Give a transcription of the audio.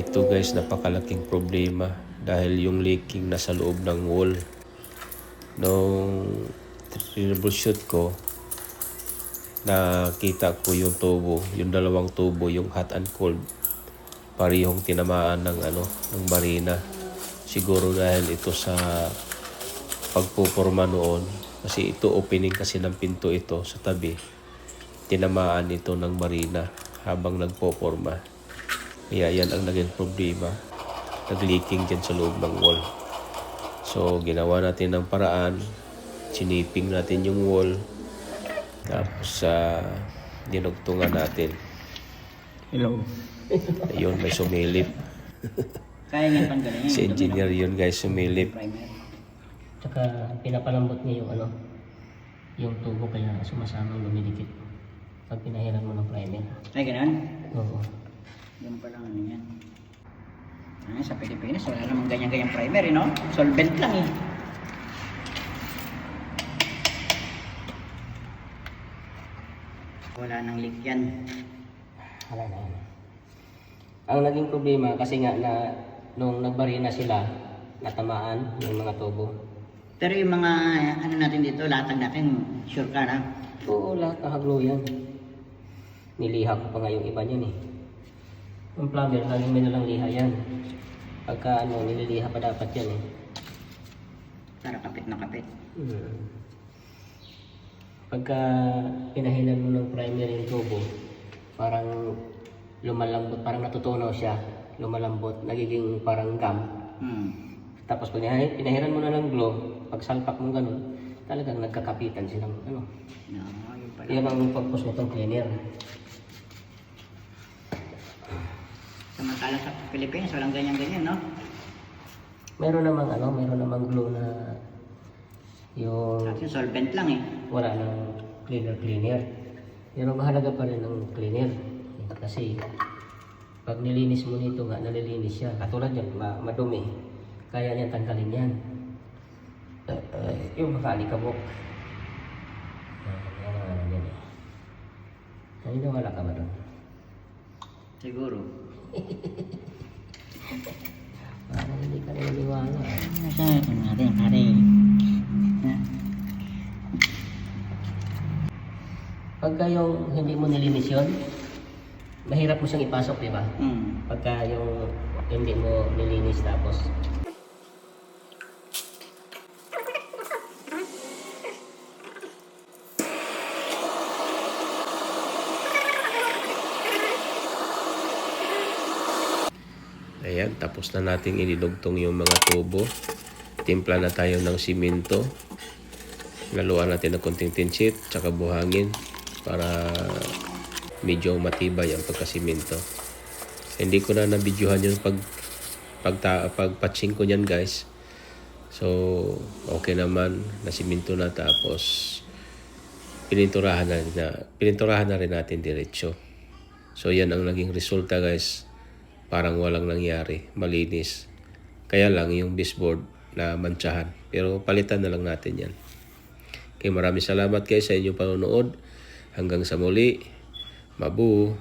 Ito guys, napakalaking problema dahil yung leaking nasa loob ng wall. Nung troubleshoot ko, nakita ko yung tubo, yung dalawang tubo, yung hot and cold. Parehong tinamaan ng ano, ng barina. Siguro dahil ito sa pagpuporma noon, kasi ito opening kasi ng pinto ito sa tabi. Tinamaan ito ng barina habang nagpoporma. Kaya yan ang naging problema. Nag-leaking dyan sa loob ng wall. So, ginawa natin ng paraan. Siniping natin yung wall. Tapos, sa dinugtungan natin. Hello. Ayun, may sumilip. Kaya niya tanggalin. Si engineer yun guys, sumilip. Tsaka pinapalambot niya yung ano, yung tubo kaya sumasamang lumidikit. Pag pinahiran mo ng primer. Ay, ganun? Oo. Yung palang ano yan. Ay, sa Pilipinas, wala namang ganyan-ganyan primer, eh, no? Solvent lang eh. Wala nang leak yan. Wala na yan. Ang naging problema kasi nga na nung nagbarina sila, natamaan yung mga tubo. Pero yung mga ano natin dito, latag natin, sure ka na. Oo, lahat nakaglow yan. Niliha ko pa nga yung iba niyan eh. Yung plumber, laging may nalang liha yan. Pagka ano, nililiha pa dapat yan eh. Para kapit na kapit. Hmm. Pagka pinahilan mo ng primer yung tubo, parang lumalambot, parang natutunaw siya. Lumalambot, nagiging parang gum. Hmm. Tapos pag pinahi- pinahiran mo na ng glue, pag salpak mo ganun, talagang nagkakapitan silang ano. No, yun pala. Yan ang purpose nitong cleaner. Samantala sa Pilipinas, walang ganyan-ganyan, no? Meron namang ano, meron namang glue na yung Kasi solvent lang eh. wala nang cleaner cleaner. Pero mahalaga pa rin ang cleaner. Kasi pag nilinis mo nito nga, nalilinis siya. Katulad yan, ma madumi. Kaya niya tanggalin yan. Uh, uh, yung makalikabok. Uh, yan ang ano yan eh. Naniniwala ka ba doon? Siguro. Parang hindi ka naniniwala. Nasa ano natin, pare. Pagka yung hindi mo nilinis yun, mahirap mo siyang ipasok, di ba? Hmm. Pagka yung hindi mo nilinis tapos Ayan, tapos na nating inilugtong yung mga tubo. Timpla na tayo ng simento. Laluan natin ng konting tinchit, tsaka buhangin para medyo matibay ang pagkasimento. Hindi ko na nabidyohan yung pag pagta, pagpatching ko niyan guys. So, okay naman. Nasimento na tapos pininturahan na, na pininturahan na rin natin diretso. So, yan ang naging resulta guys parang walang nangyari, malinis. Kaya lang yung baseboard na mantsahan. Pero palitan na lang natin yan. Okay, maraming salamat guys sa inyong panonood. Hanggang sa muli. Mabu.